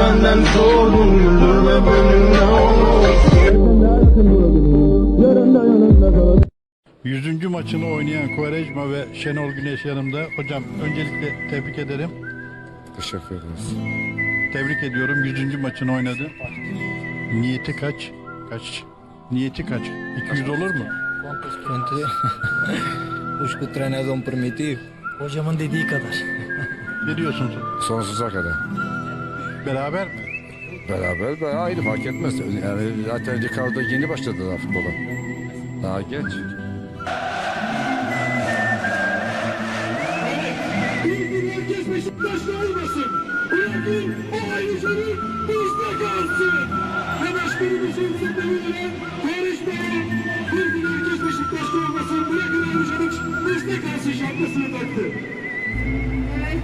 benden sordun Güldürme beni ne olur Yüzüncü maçını oynayan Quaresma ve Şenol Güneş yanımda. Hocam öncelikle tebrik ederim. Teşekkür ederiz. Tebrik ediyorum. Yüzüncü maçını oynadı. Niyeti kaç? Kaç? Niyeti kaç? 200 olur mu? O treinador permitiu. Hocamın dediği kadar. Ne diyorsun? Sonsuza kadar. Beraber mi? Beraber ve ayrı fark etmez. Yani zaten Ricardo yeni başladı daha futbola. Daha genç. Herkes Beşiktaşlı olmasın. Bırakın o ayrıcalık bizde kalsın. Ve başkanımızın futboluna karışmayalım. Bir gün herkes Beşiktaşlı olmasın. Bırakın ayrıcalık bizde kalsın şapkasını taktı. Evet.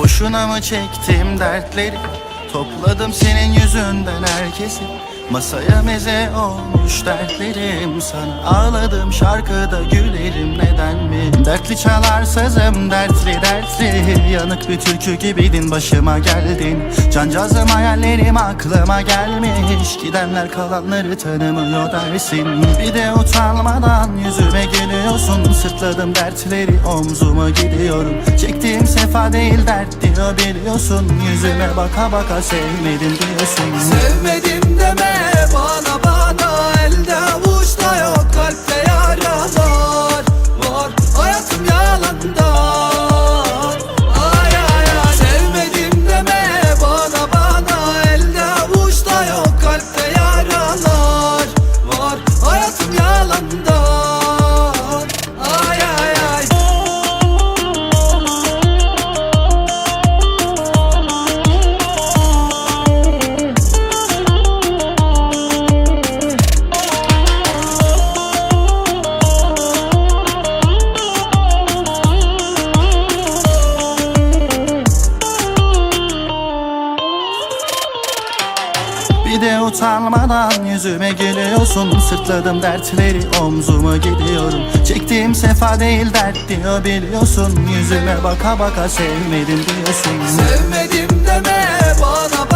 Boşuna mı çektim dertleri? Topladım senin yüzünden herkesi. Masaya meze olmuş dertlerim Sana ağladım şarkıda gülerim. Neden mi? Dertli çalar sazım dertli dertli. Yanık bir türkü gibiydin başıma geldin. Cancazım hayallerim aklıma gelmiş. Gidenler kalanları tanımıyor dersin. Bir de utanmadan yüzüme gülüyorsun. Sırtladım dertleri omzuma gidiyorum. Çektiğim sefa değil dert diyor biliyorsun. Yüzüme baka baka sevmedim diyorsun. Sevmedim deme bana bana utanmadan yüzüme gülüyorsun Sırtladım dertleri omzuma gidiyorum. Çektiğim sefa değil dert diyor biliyorsun. Yüzüme baka baka sevmedim diyorsun. Sevmedim deme bana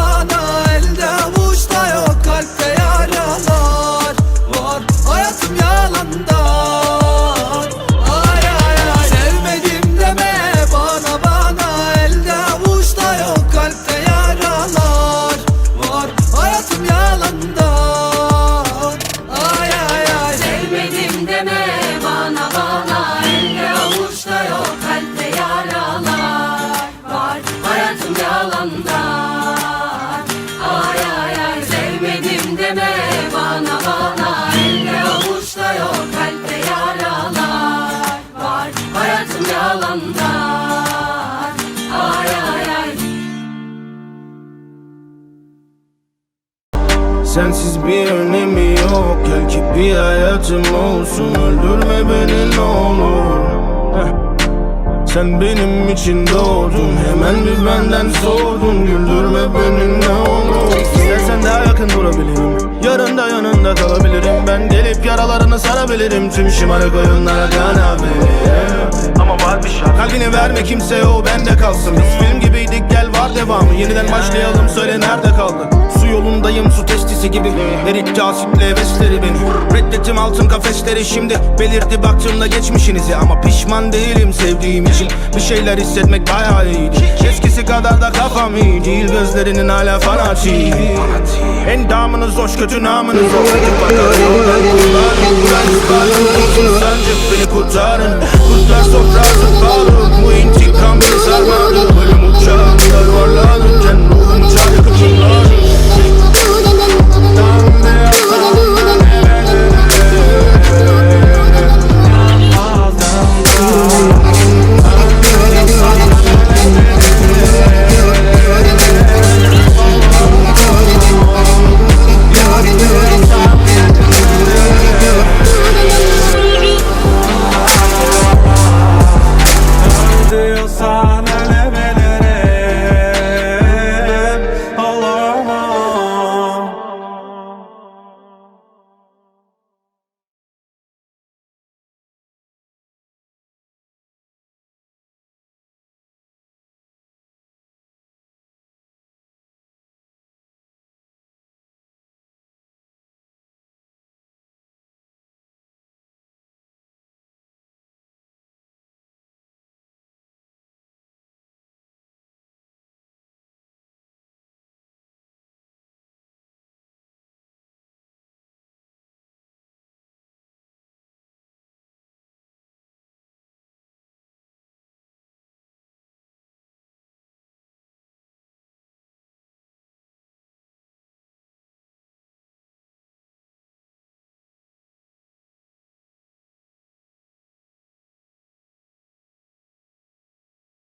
Sensiz bir önemi yok. Gel ki bir hayatım olsun. Öldürme beni ne olur. Heh. Sen benim için doğdun. Hemen bir benden sordun Güldürme beni ne olur. İstersen daha yakın durabilirim. Yarın da yanında kalabilirim. Ben gelip yaralarını sarabilirim. Tüm şımarık oyunlara kanabilirim Ama var bir şart Kalbini verme kimseye o bende kalsın. Biz film gibiydik gel var devamı. Yeniden başlayalım söyle gibi. Eritti asitle hevesleri beni. Reddettim altın kafesleri. Şimdi Belirdi baktığımda geçmişinizi. Ama pişman değilim sevdiğim için. Bir şeyler hissetmek bayağı iyiydi Eskisi kadar da kafam iyi değil. Gözlerinin hala fanatik Endamınız hoş kötü namınız hoş. Sancık beni kurtarın Kurtlar sofrası pahalı